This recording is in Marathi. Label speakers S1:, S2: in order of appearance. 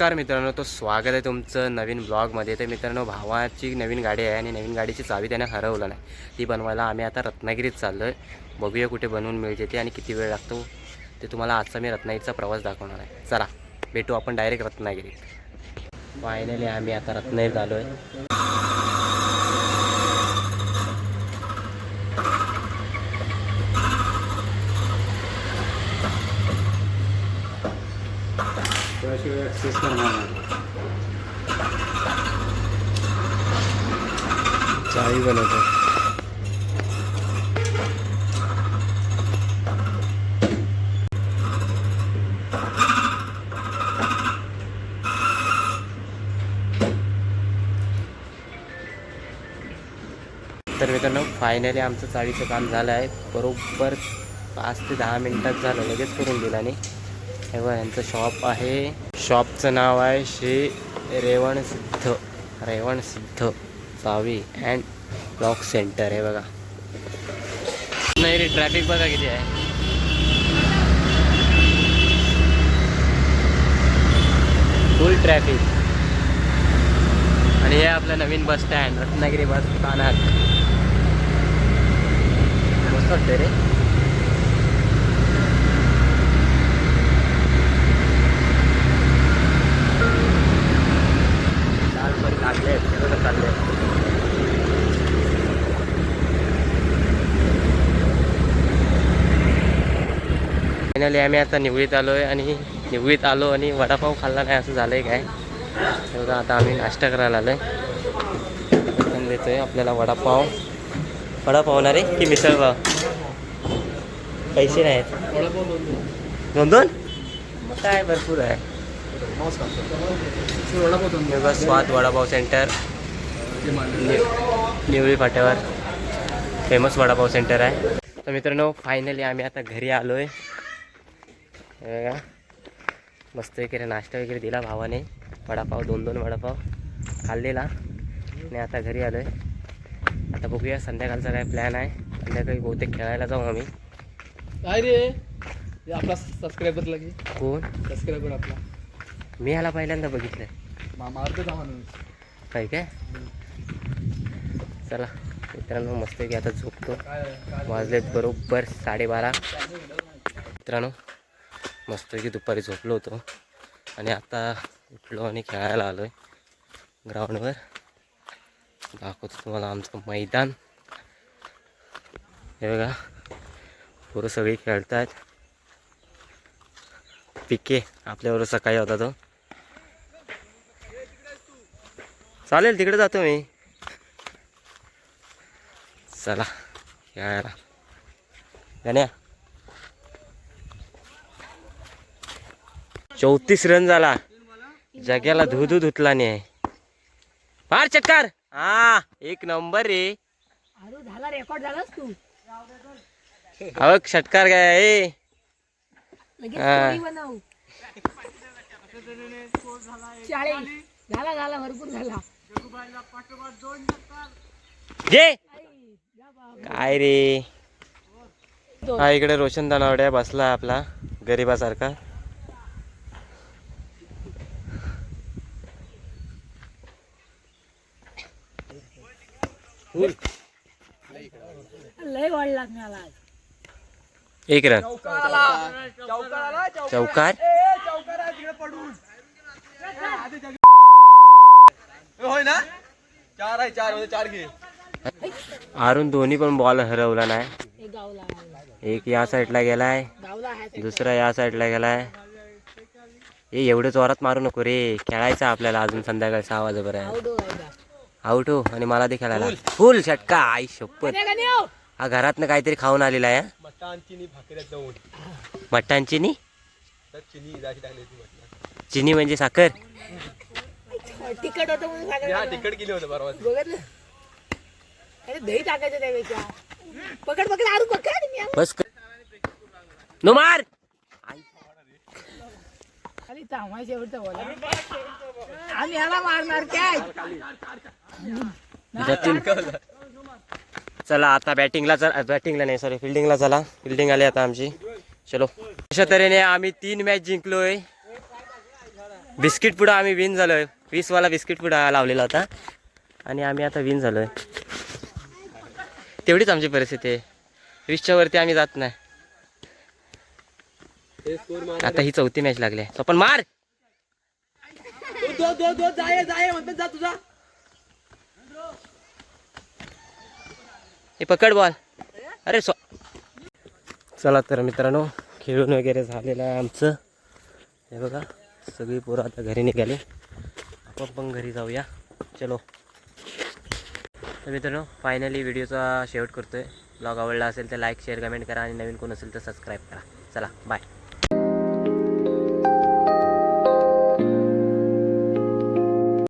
S1: नमस्कार मित्रांनो तो स्वागत आहे तुमचं नवीन ब्लॉगमध्ये. तर मित्रांनो भावाची नवीन गाडी आहे आणि नवीन गाडीची चावी त्याने हरवलं नाही. ती बनवायला आम्ही आता रत्नागिरीत चाललो आहे बघूया कुठे बनवून मिळते ते आणि किती वेळ लागतो ते तुम्हाला आजचा मी रत्नागिरीचा प्रवास दाखवणार आहे. चला भेटू आपण डायरेक्ट रत्नागिरीत. फायनली आम्ही आता रत्नागिरीत आलो आहे
S2: त्याशिवाय ॲक्सेस करणार नाही
S1: चाळी बनवतो तर मित्रांनो फायनली आमचं चाळीचं काम झालं आहे. बरोबर पाच ते दहा मिनटात झालं. लगेच करून दिलं आणि हे बघा यांचं शॉप आहे. शॉपचं नाव आहे श्री रेवण सिद्ध रेवण सिद्ध चावी अँड ब्लॉक सेंटर हे बघा. नाही रे ट्रॅफिक बघा किती आहे. फुल ट्रॅफिक आणि हे आपलं नवीन बस स्टँड रत्नागिरी बस स्थानक. मस्त वाटतं रे लाल पण लागले सगळं चाललंय फायनली आम्ही आता निवळीत आलो आहे आणि निवळीत आलो आणि वडापाव खाल्ला नाही असं झालं आहे काय? तेवढं आता आम्ही नाश्ता करायला आलो आहे देतो आहे आपल्याला वडापाव. वडापाव ना रे की मिसळपाव पैसे नाहीत. दोन दोन मग काय भरपूर आहे. स्वाद वडापाव सेंटर निवळी फाट्यावर. फेमस वडापाव सेंटर आहे. तर मित्रांनो फायनली आम्ही आता घरी आलो आहे बघा मस्त वगैरे नाश्ता वगैरे दिला भावाने. वडापाव दोन दोन वडापाव खाल्लेला. आणि आता घरी आलो आहे आता बघूया संध्याकाळचा काय प्लॅन आहे. संध्याकाळी बहुतेक खेळायला जाऊ आम्ही.
S2: काय रे? आपला सबस्क्रायबर लागे
S1: कोण?
S2: सबस्क्रायबर आपला.
S1: मी ह्याला पहिल्यांदा बघितलं काय काय? चला मित्रांनो मस्त की आता झोपतो. वाजलेत बरोबर साडेबारा. मित्रांनो मस्तपैकी दुपारी झोपलो होतो. आणि आता उठलो आणि खेळायला आलो आहे ग्राउंडवर. दाखवतो तुम्हाला आमचं मैदान. हे बघा. पोरं सगळी खेळतायत. पिके आपल्याबरोबर सकाळी होता तो. चालेल तिकडे जातो मी. चला खेळायला. गण्या चौतीस रन झाला. जग्याला धू धू धुतला नाही. फार चक्कर. हा एक नंबर रे.
S3: झाला रेकॉर्ड झालास तू.
S1: अव षटकार काय हा.
S3: झाला झाला भरपूर झाला.
S1: घे.
S3: बाप.
S1: काय रे? हा इकडे रोशन दानावड्या बसला आपला गरिबासारखा.
S3: लय वाढला मला आज.
S1: एक रन चौकार?
S2: होय ना? चार आहे चारमध्ये चार घे.
S1: आरून दोन्ही पण बॉल हरवला नाही.
S3: एक गावला
S1: एक या साईडला गेलाय. दुसरा या साईडला गेलाय. ए एवढे जोरात मारू नको रे. खेळायचं आपल्याला अजून संध्याकाळी सहा वाजेपर्यंत? आउट हो आणि मला ते खेळायला. फुल षटका आई शपथ
S3: हो?
S1: हा घरातनं काहीतरी खाऊन आलेला आहे.
S2: मटांची भाकऱ्यात जाऊन.
S1: मटणांची नी
S2: त्यात चिनी
S1: चिनी म्हणजे साखर?
S3: तिखट होतं
S2: केली
S3: दही टाकायचं त्यापेक्षा. पकड पकड आरू पकड मी आलो.
S1: बस नो मार!
S3: खाली आम्ही ह्याला मारणार काय?
S1: जतीन चला आता बॅटिंगला चला बॅटिंगला नाही सॉरी फिल्डिंगला चला. फिल्डिंग आली आता आमची. चलो. अशा तऱ्हेने आम्ही तीन मॅच जिंकलोय. बिस्किट पुडा आम्ही विन झालोय. वीसवाला बिस्किट पुडा लावलेला होता. आणि आम्ही आता विन झालोय. तेवढीच आमची परिस्थिती आहे. वीसच्या वरती आम्ही जात नाही. आता ही चौथी मॅच लागली आहे. पण मार! हे पकड बॉल अरे स्व चला तर मित्रांनो खेळून वगैरे झालेलं आहे आमचं. हे बघा सगळी पोरं आता घरी निघाली. आपण पण घरी जाऊया. चलो. तर मित्रांनो फायनली व्हिडिओचा शेवट करतोय. ब्लॉग आवडला असेल तर लाईक शेअर कमेंट करा. आणि नवीन कोण असेल तर सबस्क्राईब करा. चला बाय